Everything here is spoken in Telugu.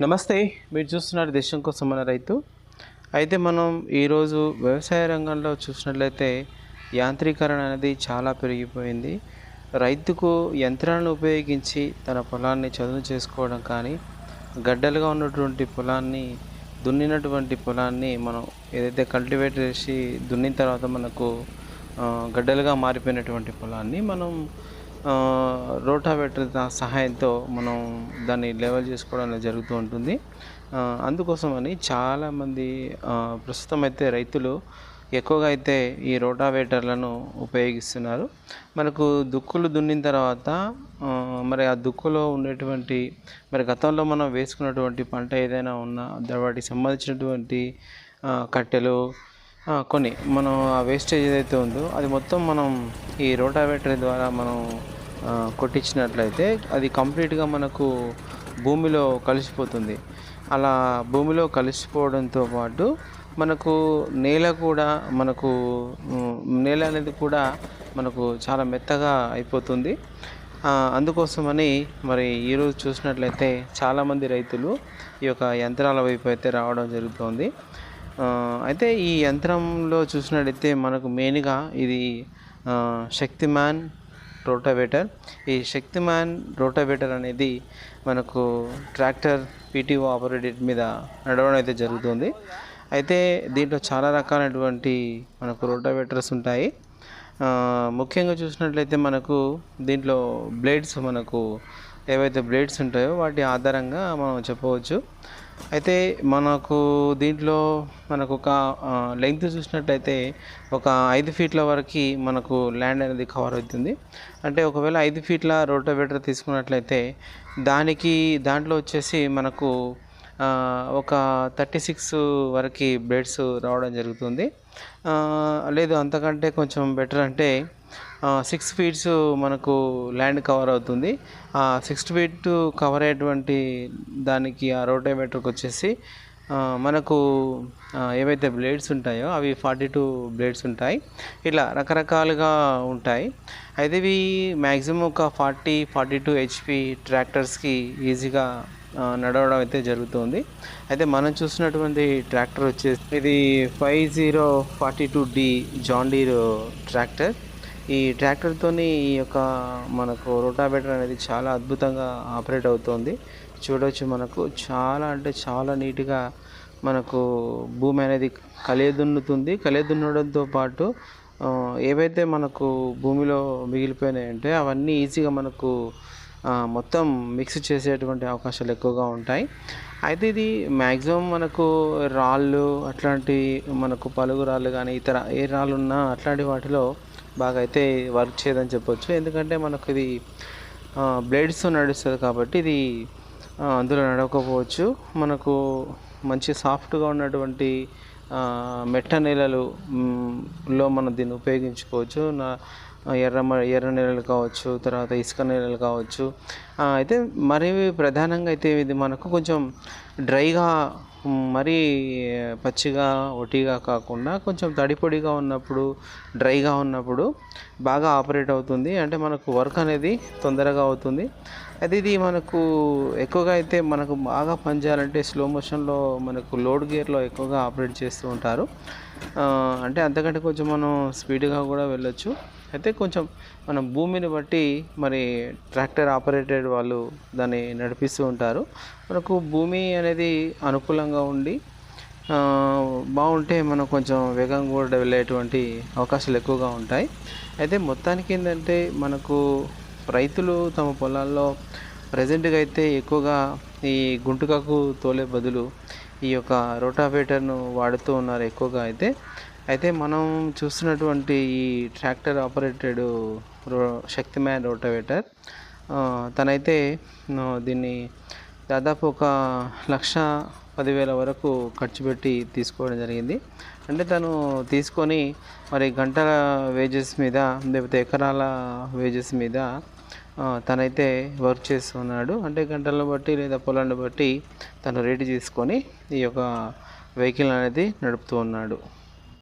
నమస్తే. మీరు చూస్తున్నారు దేశం కోసం మన రైతు. అయితే మనం ఈరోజు వ్యవసాయ రంగంలో చూసినట్లయితే యాంత్రీకరణ అనేది చాలా పెరిగిపోయింది. రైతుకు యంత్రాలను ఉపయోగించి తన పొలాన్ని చదును చేసుకోవడం కానీ గడ్డలుగా ఉన్నటువంటి పొలాన్ని దున్నినటువంటి పొలాన్ని మనం ఏదైతే కల్టివేట్ చేసి దున్నిన తర్వాత మనకు గడ్డలుగా మారిపోయినటువంటి పొలాన్ని మనం రోటావేటర్ సహాయంతో మనం దాన్ని లెవెల్ చేసుకోవడం జరుగుతూ ఉంటుంది. అందుకోసమని చాలామంది ప్రస్తుతం అయితే రైతులు ఎక్కువగా అయితే ఈ రోటావేటర్లను ఉపయోగిస్తున్నారు. మనకు దుక్కులు దున్నిన తర్వాత మరి ఆ దుక్కులో ఉండేటువంటి మరి గతంలో మనం వేసుకున్నటువంటి పంట ఏదైనా ఉన్నా దా- వాటికి సంబంధించినటువంటి కట్టెలు కొన్ని. మనం ఆ వేస్టేజ్ ఏదైతే ఉందో అది మొత్తం మనం ఈ రోటావేటర్ ద్వారా మనం కొట్టించినట్లయితే అది కంప్లీట్గా మనకు భూమిలో కలిసిపోతుంది. అలా భూమిలో కలిసిపోవడంతో పాటు మనకు నేల కూడా మనకు నేల అనేది కూడా మనకు చాలా మెత్తగా అయిపోతుంది. అందుకోసమని మరి ఈరోజు చూసినట్లయితే చాలామంది రైతులు ఈ యొక్క యంత్రాల వైపు అయితే రావడం జరుగుతుంది. అయితే ఈ యంత్రంలో చూసినట్లయితే మనకు మెయిన్గా ఇది శక్తిమాన్ రోటావేటర్. ఈ శక్తిమాన్ రోటావేటర్ అనేది మనకు ట్రాక్టర్ పీటీఓ ఆపరేటెడ్ మీద నడవడం అయితే జరుగుతుంది. అయితే దీంట్లో చాలా రకాలైనటువంటి మనకు రోటావేటర్స్ ఉంటాయి. ముఖ్యంగా చూసినట్లయితే మనకు దీంట్లో బ్లేడ్స్ మనకు ఏవైతే బ్లేడ్స్ ఉంటాయో వాటి ఆధారంగా మనం చెప్పవచ్చు. అయితే మనకు దీంట్లో మనకు ఒక లెంగ్త్ చూసినట్టయితే ఒక ఐదు ఫీట్ల వరకు మనకు ల్యాండ్ అనేది కవర్ అవుతుంది. అంటే ఒకవేళ ఐదు ఫీట్ల రోటోవేటర్ తీసుకున్నట్లయితే దానికి దాంట్లో వచ్చేసి మనకు ఒక థర్టీ సిక్స్ వరకు బ్లేడ్స్ రావడం జరుగుతుంది. లేదు అంతకంటే కొంచెం బెటర్ అంటే సిక్స్ ఫీట్స్ మనకు ల్యాండ్ కవర్ అవుతుంది. ఆ సిక్స్ ఫీట్ కవర్ అయ్యేటువంటి దానికి ఆ రోటోమీటర్కి వచ్చేసి మనకు ఏవైతే బ్లేడ్స్ ఉంటాయో అవి ఫార్టీ టూ బ్లేడ్స్ ఉంటాయి. ఇలా రకరకాలుగా ఉంటాయి. అయితే ఇవి మ్యాక్సిమం ఒక ఫార్టీ ఫార్టీ టూ హెచ్పి ట్రాక్టర్స్కి ఈజీగా నడవడం అయితే జరుగుతుంది. అయితే మనం చూసినటువంటి ట్రాక్టర్ వచ్చేసి ఇది five zero forty two D John Deere tractor ఈ ట్రాక్టర్తోని ఈ యొక్క మనకు రోటావేటర్ అనేది చాలా అద్భుతంగా ఆపరేట్ అవుతుంది. చూడవచ్చు మనకు చాలా అంటే చాలా నీట్గా మనకు భూమి అనేది కలియదున్నుతుంది కలియదున్నడంతో పాటు ఏవైతే మనకు భూమిలో మిగిలిపోయినాయంటే అవన్నీ ఈజీగా మనకు మొత్తం మిక్స్ చేసేటువంటి అవకాశాలు ఎక్కువగా ఉంటాయి. అయితే ఇది మ్యాక్సిమం మనకు రాళ్ళు అట్లాంటి మనకు పలుగు రాళ్ళు కానీ ఇతర ఏ రాళ్ళు ఉన్నా అట్లాంటి వాటిలో బాగా అయితే వర్క్ చేయదని చెప్పొచ్చు. ఎందుకంటే మనకు ఇది బ్లేడ్స్తో నడుస్తుంది కాబట్టి ఇది అందులో నడవకపోవచ్చు. మనకు మంచి సాఫ్ట్గా ఉన్నటువంటి మెట్ట నేలలు లో మనం దీన్ని ఉపయోగించుకోవచ్చు. నా ఎర్ర ఎర్ర నేలలు కావచ్చు తర్వాత ఇసుక నేలలు కావచ్చు. అయితే మరి ప్రధానంగా అయితే ఇది మనకు కొంచెం డ్రైగా మరీ పచ్చిగా ఒటిగా కాకుండా కొంచెం తడిపొడిగా ఉన్నప్పుడు డ్రైగా ఉన్నప్పుడు బాగా ఆపరేట్ అవుతుంది. అంటే మనకు వర్క్ అనేది తొందరగా అవుతుంది. అయితే ఇది మనకు ఎక్కువగా అయితే మనకు బాగా పనిచేయాలంటే స్లో మోషన్లో మనకు లోడ్ గేర్లో ఎక్కువగా ఆపరేట్ చేస్తూ ఉంటారు. అంటే అంతకంటే కొంచెం మనం స్పీడ్గా కూడా వెళ్ళొచ్చు. అయితే కొంచెం మనం భూమిని బట్టి మరి ట్రాక్టర్ ఆపరేటెడ్ వాళ్ళు దాన్ని నడిపిస్తూ ఉంటారు. మనకు భూమి అనేది అనుకూలంగా ఉండి బాగుంటే మనం కొంచెం వేగంగా కూడా వెళ్ళేటువంటి అవకాశాలు ఎక్కువగా ఉంటాయి. అయితే మొత్తానికి ఏంటంటే మనకు రైతులు తమ పొలాల్లో ప్రజెంట్గా అయితే ఎక్కువగా ఈ గుంటుకకు తోలే బదులు ఈ యొక్క రోటావేటర్ను వాడుతూ ఉన్నారు ఎక్కువగా అయితే. అయితే మనం చూస్తున్నటువంటి ఈ ట్రాక్టర్ ఆపరేటెడ్ రో శక్తిమ్యాన్ రోటావేటర్. తనైతే దీన్ని దాదాపు ఒక లక్ష పదివేల వరకు ఖర్చు పెట్టి తీసుకోవడం జరిగింది. అంటే తను తీసుకొని మరి గంటల వేజెస్ మీద లేకపోతే ఎకరాల వేజెస్ మీద తనైతే వర్క్ చేస్తున్నాడు. అంటే గంటలను బట్టి లేదా పొలాన్ని బట్టి తను రేటు తీసుకొని ఈ యొక్క వెహికల్ అనేది నడుపుతూ ఉన్నాడు.